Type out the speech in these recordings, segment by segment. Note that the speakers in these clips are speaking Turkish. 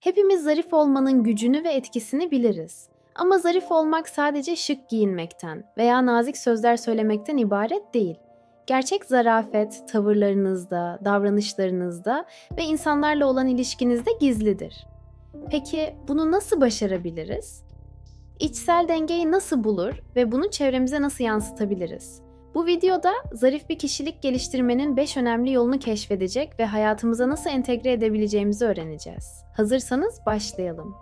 Hepimiz zarif olmanın gücünü ve etkisini biliriz. Ama zarif olmak sadece şık giyinmekten veya nazik sözler söylemekten ibaret değil. Gerçek zarafet tavırlarınızda, davranışlarınızda ve insanlarla olan ilişkinizde gizlidir. Peki bunu nasıl başarabiliriz? İçsel dengeyi nasıl bulur ve bunu çevremize nasıl yansıtabiliriz? Bu videoda zarif bir kişilik geliştirmenin 5 önemli yolunu keşfedecek ve hayatımıza nasıl entegre edebileceğimizi öğreneceğiz. Hazırsanız başlayalım.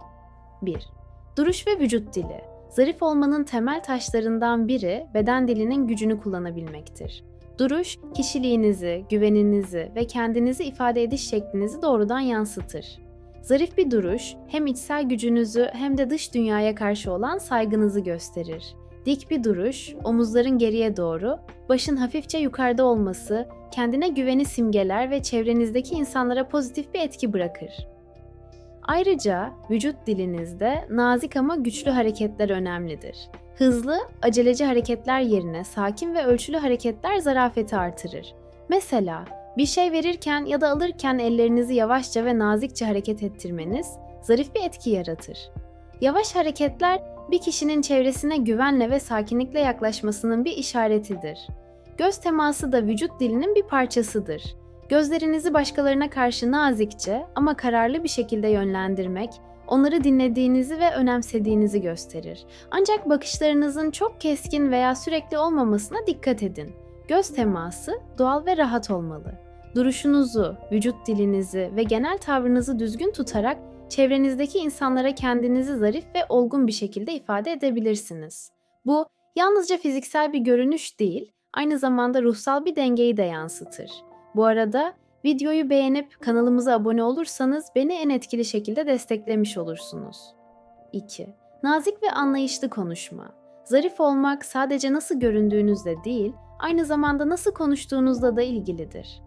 1. Duruş ve vücut dili. Zarif olmanın temel taşlarından biri beden dilinin gücünü kullanabilmektir. Duruş, kişiliğinizi, güveninizi ve kendinizi ifade ediş şeklinizi doğrudan yansıtır. Zarif bir duruş hem içsel gücünüzü hem de dış dünyaya karşı olan saygınızı gösterir. Dik bir duruş, omuzların geriye doğru, başın hafifçe yukarıda olması, kendine güveni simgeler ve çevrenizdeki insanlara pozitif bir etki bırakır. Ayrıca vücut dilinizde nazik ama güçlü hareketler önemlidir. Hızlı, aceleci hareketler yerine sakin ve ölçülü hareketler zarafeti artırır. Mesela bir şey verirken ya da alırken ellerinizi yavaşça ve nazikçe hareket ettirmeniz zarif bir etki yaratır. Yavaş hareketler bir kişinin çevresine güvenle ve sakinlikle yaklaşmasının bir işaretidir. Göz teması da vücut dilinin bir parçasıdır. Gözlerinizi başkalarına karşı nazikçe ama kararlı bir şekilde yönlendirmek, onları dinlediğinizi ve önemsediğinizi gösterir. Ancak bakışlarınızın çok keskin veya sürekli olmamasına dikkat edin. Göz teması doğal ve rahat olmalı. Duruşunuzu, vücut dilinizi ve genel tavrınızı düzgün tutarak çevrenizdeki insanlara kendinizi zarif ve olgun bir şekilde ifade edebilirsiniz. Bu yalnızca fiziksel bir görünüş değil, aynı zamanda ruhsal bir dengeyi de yansıtır. Bu arada videoyu beğenip kanalımıza abone olursanız beni en etkili şekilde desteklemiş olursunuz. 2. Nazik ve anlayışlı konuşma. Zarif olmak sadece nasıl göründüğünüzle değil, aynı zamanda nasıl konuştuğunuzla da ilgilidir.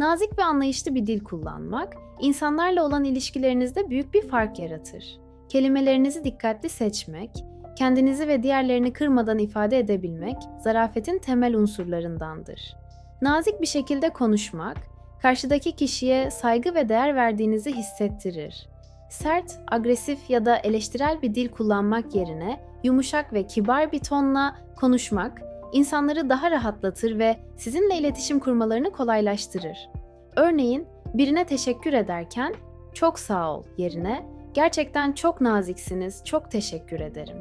Nazik ve anlayışlı bir dil kullanmak, insanlarla olan ilişkilerinizde büyük bir fark yaratır. Kelimelerinizi dikkatli seçmek, kendinizi ve diğerlerini kırmadan ifade edebilmek, zarafetin temel unsurlarındandır. Nazik bir şekilde konuşmak, karşıdaki kişiye saygı ve değer verdiğinizi hissettirir. Sert, agresif ya da eleştirel bir dil kullanmak yerine yumuşak ve kibar bir tonla konuşmak, insanları daha rahatlatır ve sizinle iletişim kurmalarını kolaylaştırır. Örneğin birine teşekkür ederken çok sağ ol yerine gerçekten çok naziksiniz, çok teşekkür ederim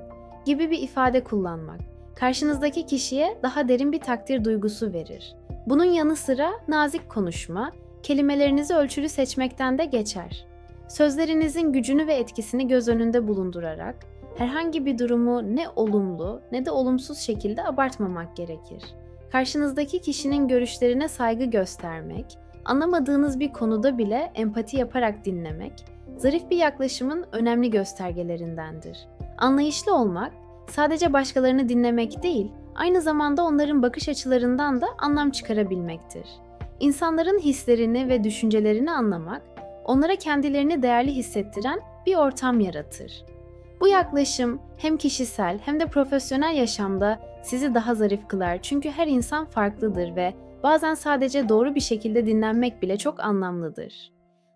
gibi bir ifade kullanmak karşınızdaki kişiye daha derin bir takdir duygusu verir. Bunun yanı sıra nazik konuşma, kelimelerinizi ölçülü seçmekten de geçer. Sözlerinizin gücünü ve etkisini göz önünde bulundurarak herhangi bir durumu ne olumlu ne de olumsuz şekilde abartmamak gerekir. Karşınızdaki kişinin görüşlerine saygı göstermek, anlamadığınız bir konuda bile empati yaparak dinlemek, zarif bir yaklaşımın önemli göstergelerindendir. Anlayışlı olmak, sadece başkalarını dinlemek değil, aynı zamanda onların bakış açılarından da anlam çıkarabilmektir. İnsanların hislerini ve düşüncelerini anlamak, onlara kendilerini değerli hissettiren bir ortam yaratır. Bu yaklaşım hem kişisel hem de profesyonel yaşamda sizi daha zarif kılar çünkü her insan farklıdır ve bazen sadece doğru bir şekilde dinlenmek bile çok anlamlıdır.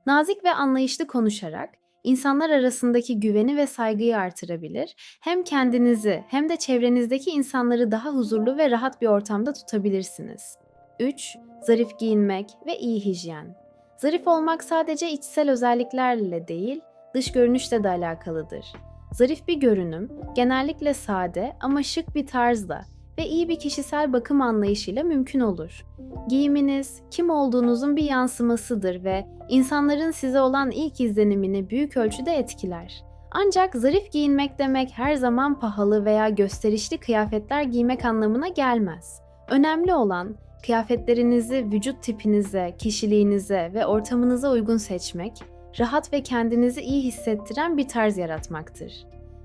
Nazik ve anlayışlı konuşarak insanlar arasındaki güveni ve saygıyı artırabilir, hem kendinizi hem de çevrenizdeki insanları daha huzurlu ve rahat bir ortamda tutabilirsiniz. 3. Zarif giyinmek ve iyi hijyen. Zarif olmak sadece içsel özelliklerle değil, dış görünüşle de alakalıdır. Zarif bir görünüm, genellikle sade ama şık bir tarzla ve iyi bir kişisel bakım anlayışıyla mümkün olur. Giyiminiz kim olduğunuzun bir yansımasıdır ve insanların size olan ilk izlenimini büyük ölçüde etkiler. Ancak zarif giyinmek demek her zaman pahalı veya gösterişli kıyafetler giymek anlamına gelmez. Önemli olan kıyafetlerinizi vücut tipinize, kişiliğinize ve ortamınıza uygun seçmek, rahat ve kendinizi iyi hissettiren bir tarz yaratmaktır.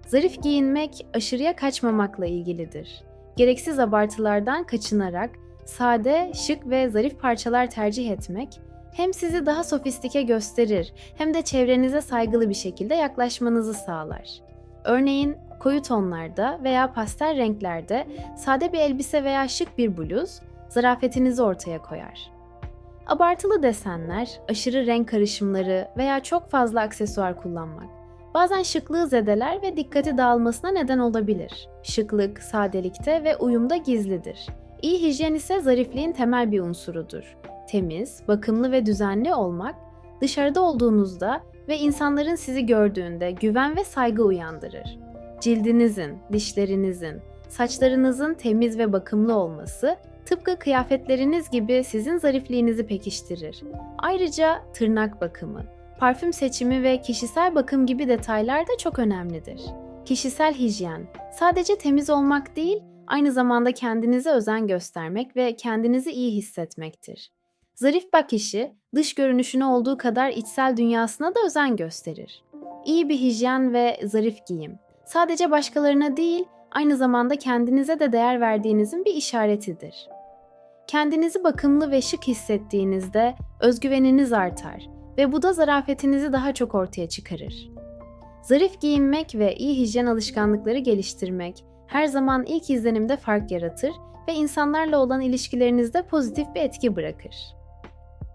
Zarif giyinmek aşırıya kaçmamakla ilgilidir. Gereksiz abartılardan kaçınarak sade, şık ve zarif parçalar tercih etmek hem sizi daha sofistike gösterir hem de çevrenize saygılı bir şekilde yaklaşmanızı sağlar. Örneğin koyu tonlarda veya pastel renklerde sade bir elbise veya şık bir bluz zarafetinizi ortaya koyar. Abartılı desenler, aşırı renk karışımları veya çok fazla aksesuar kullanmak. Bazen şıklığı zedeler ve dikkati dağılmasına neden olabilir. Şıklık, sadelikte ve uyumda gizlidir. İyi hijyen ise zarifliğin temel bir unsurudur. Temiz, bakımlı ve düzenli olmak, dışarıda olduğunuzda ve insanların sizi gördüğünde güven ve saygı uyandırır. Cildinizin, dişlerinizin, saçlarınızın temiz ve bakımlı olması tıpkı kıyafetleriniz gibi sizin zarifliğinizi pekiştirir. Ayrıca tırnak bakımı, parfüm seçimi ve kişisel bakım gibi detaylar da çok önemlidir. Kişisel hijyen sadece temiz olmak değil, aynı zamanda kendinize özen göstermek ve kendinizi iyi hissetmektir. Zarif bak işi, dış görünüşüne olduğu kadar içsel dünyasına da özen gösterir. İyi bir hijyen ve zarif giyim, sadece başkalarına değil, aynı zamanda kendinize de değer verdiğinizin bir işaretidir. Kendinizi bakımlı ve şık hissettiğinizde özgüveniniz artar ve bu da zarafetinizi daha çok ortaya çıkarır. Zarif giyinmek ve iyi hijyen alışkanlıkları geliştirmek her zaman ilk izlenimde fark yaratır ve insanlarla olan ilişkilerinizde pozitif bir etki bırakır.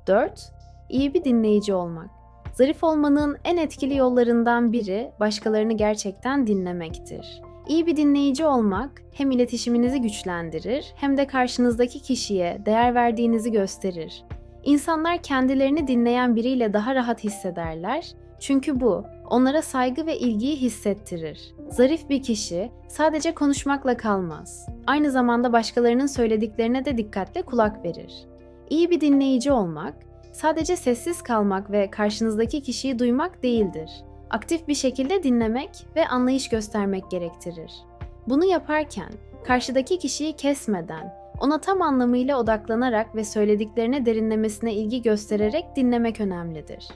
4. İyi bir dinleyici olmak. Zarif olmanın en etkili yollarından biri başkalarını gerçekten dinlemektir. İyi bir dinleyici olmak hem iletişiminizi güçlendirir hem de karşınızdaki kişiye değer verdiğinizi gösterir. İnsanlar kendilerini dinleyen biriyle daha rahat hissederler çünkü bu onlara saygı ve ilgiyi hissettirir. Zarif bir kişi sadece konuşmakla kalmaz. Aynı zamanda başkalarının söylediklerine de dikkatle kulak verir. İyi bir dinleyici olmak, sadece sessiz kalmak ve karşınızdaki kişiyi duymak değildir. Aktif bir şekilde dinlemek ve anlayış göstermek gerektirir. Bunu yaparken karşıdaki kişiyi kesmeden, ona tam anlamıyla odaklanarak ve söylediklerine derinlemesine ilgi göstererek dinlemek önemlidir.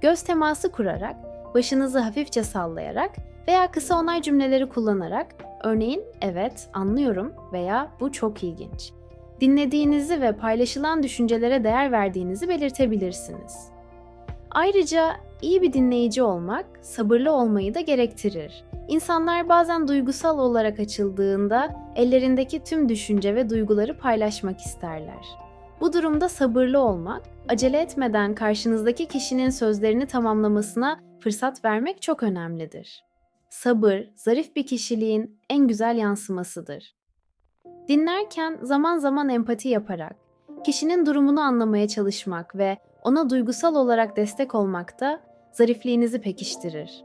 Göz teması kurarak, başınızı hafifçe sallayarak veya kısa onay cümleleri kullanarak, örneğin evet, anlıyorum veya bu çok ilginç dinlediğinizi ve paylaşılan düşüncelere değer verdiğinizi belirtebilirsiniz. Ayrıca iyi bir dinleyici olmak sabırlı olmayı da gerektirir. İnsanlar bazen duygusal olarak açıldığında ellerindeki tüm düşünce ve duyguları paylaşmak isterler. Bu durumda sabırlı olmak, acele etmeden karşınızdaki kişinin sözlerini tamamlamasına fırsat vermek çok önemlidir. Sabır, zarif bir kişiliğin en güzel yansımasıdır. Dinlerken zaman zaman empati yaparak, kişinin durumunu anlamaya çalışmak ve ona duygusal olarak destek olmak da zarifliğinizi pekiştirir.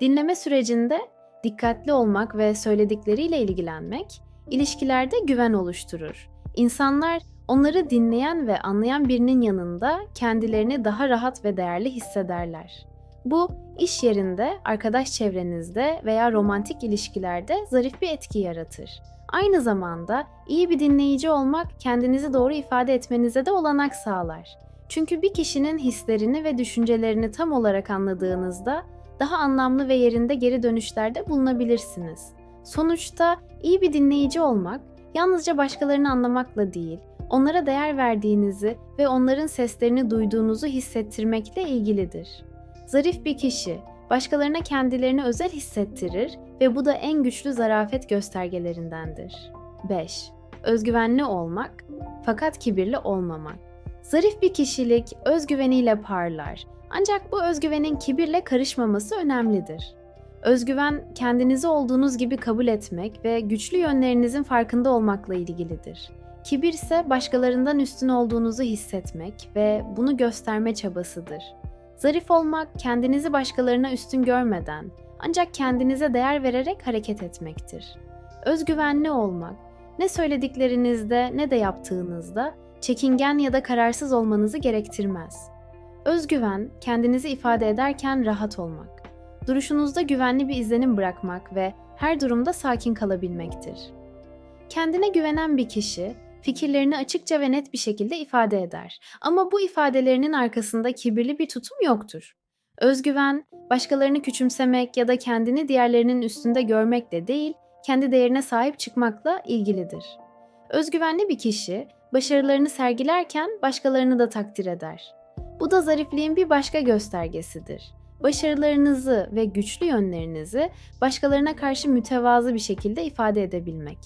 Dinleme sürecinde dikkatli olmak ve söyledikleriyle ilgilenmek ilişkilerde güven oluşturur. İnsanlar onları dinleyen ve anlayan birinin yanında kendilerini daha rahat ve değerli hissederler. Bu iş yerinde, arkadaş çevrenizde veya romantik ilişkilerde zarif bir etki yaratır. Aynı zamanda iyi bir dinleyici olmak kendinizi doğru ifade etmenize de olanak sağlar. Çünkü bir kişinin hislerini ve düşüncelerini tam olarak anladığınızda daha anlamlı ve yerinde geri dönüşlerde bulunabilirsiniz. Sonuçta iyi bir dinleyici olmak yalnızca başkalarını anlamakla değil, onlara değer verdiğinizi ve onların seslerini duyduğunuzu hissettirmekle ilgilidir. Zarif bir kişi başkalarına kendilerini özel hissettirir ve bu da en güçlü zarafet göstergelerindendir. 5. Özgüvenli olmak fakat kibirli olmamak. Zarif bir kişilik özgüveniyle parlar. Ancak bu özgüvenin kibirle karışmaması önemlidir. Özgüven kendinizi olduğunuz gibi kabul etmek ve güçlü yönlerinizin farkında olmakla ilgilidir. Kibir ise başkalarından üstün olduğunuzu hissetmek ve bunu gösterme çabasıdır. Zarif olmak kendinizi başkalarına üstün görmeden ancak kendinize değer vererek hareket etmektir. Özgüvenli olmak ne söylediklerinizde ne de yaptığınızda çekingen ya da kararsız olmanızı gerektirmez. Özgüven kendinizi ifade ederken rahat olmak, duruşunuzda güvenli bir izlenim bırakmak ve her durumda sakin kalabilmektir. Kendine güvenen bir kişi fikirlerini açıkça ve net bir şekilde ifade eder. Ama bu ifadelerinin arkasında kibirli bir tutum yoktur. Özgüven, başkalarını küçümsemek ya da kendini diğerlerinin üstünde görmekle değil, kendi değerine sahip çıkmakla ilgilidir. Özgüvenli bir kişi, başarılarını sergilerken başkalarını da takdir eder. Bu da zarifliğin bir başka göstergesidir. Başarılarınızı ve güçlü yönlerinizi başkalarına karşı mütevazı bir şekilde ifade edebilmek.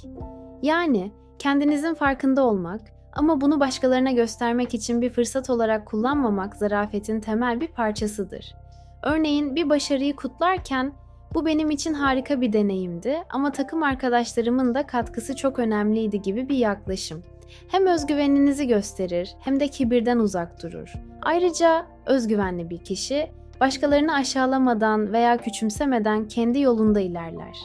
Yani kendinizin farkında olmak, Ama bunu başkalarına göstermek için bir fırsat olarak kullanmamak zarafetin temel bir parçasıdır. Örneğin bir başarıyı kutlarken bu benim için harika bir deneyimdi ama takım arkadaşlarımın da katkısı çok önemliydi gibi bir yaklaşım. Hem özgüveninizi gösterir hem de kibirden uzak durur. Ayrıca özgüvenli bir kişi başkalarını aşağılamadan veya küçümsemeden kendi yolunda ilerler.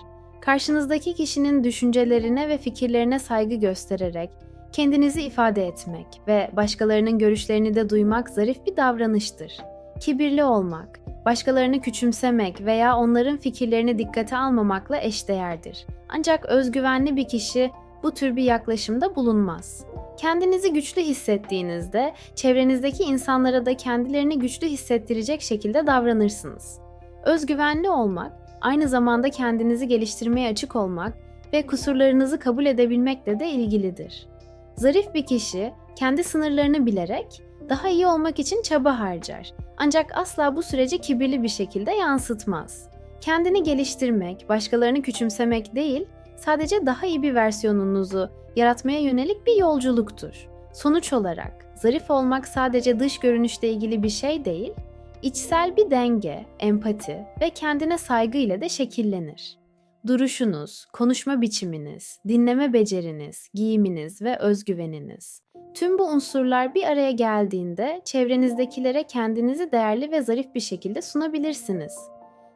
Karşınızdaki kişinin düşüncelerine ve fikirlerine saygı göstererek kendinizi ifade etmek ve başkalarının görüşlerini de duymak zarif bir davranıştır. Kibirli olmak, başkalarını küçümsemek veya onların fikirlerini dikkate almamakla eşdeğerdir. Ancak özgüvenli bir kişi bu tür bir yaklaşımda bulunmaz. Kendinizi güçlü hissettiğinizde çevrenizdeki insanlara da kendilerini güçlü hissettirecek şekilde davranırsınız. Özgüvenli olmak, aynı zamanda kendinizi geliştirmeye açık olmak ve kusurlarınızı kabul edebilmekle de ilgilidir. Zarif bir kişi kendi sınırlarını bilerek daha iyi olmak için çaba harcar. Ancak asla bu süreci kibirli bir şekilde yansıtmaz. Kendini geliştirmek, başkalarını küçümsemek değil, sadece daha iyi bir versiyonunuzu yaratmaya yönelik bir yolculuktur. Sonuç olarak zarif olmak sadece dış görünüşle ilgili bir şey değil, içsel bir denge, empati ve kendine saygı ile de şekillenir. Duruşunuz, konuşma biçiminiz, dinleme beceriniz, giyiminiz ve özgüveniniz. Tüm bu unsurlar bir araya geldiğinde çevrenizdekilere kendinizi değerli ve zarif bir şekilde sunabilirsiniz.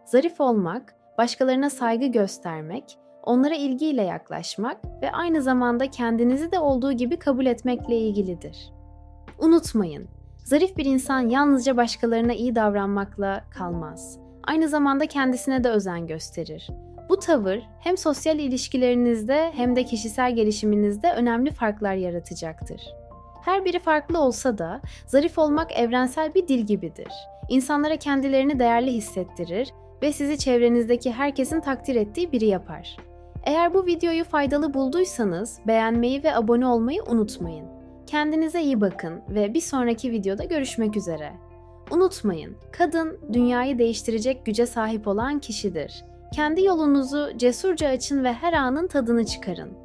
Zarif olmak, başkalarına saygı göstermek, onlara ilgiyle yaklaşmak ve aynı zamanda kendinizi de olduğu gibi kabul etmekle ilgilidir. Unutmayın, zarif bir insan yalnızca başkalarına iyi davranmakla kalmaz. Aynı zamanda kendisine de özen gösterir. Bu tavır hem sosyal ilişkilerinizde hem de kişisel gelişiminizde önemli farklar yaratacaktır. Her biri farklı olsa da zarif olmak evrensel bir dil gibidir. İnsanlara kendilerini değerli hissettirir ve sizi çevrenizdeki herkesin takdir ettiği biri yapar. Eğer bu videoyu faydalı bulduysanız beğenmeyi ve abone olmayı unutmayın. Kendinize iyi bakın ve bir sonraki videoda görüşmek üzere. Unutmayın, kadın dünyayı değiştirecek güce sahip olan kişidir. Kendi yolunuzu cesurca açın ve her anın tadını çıkarın.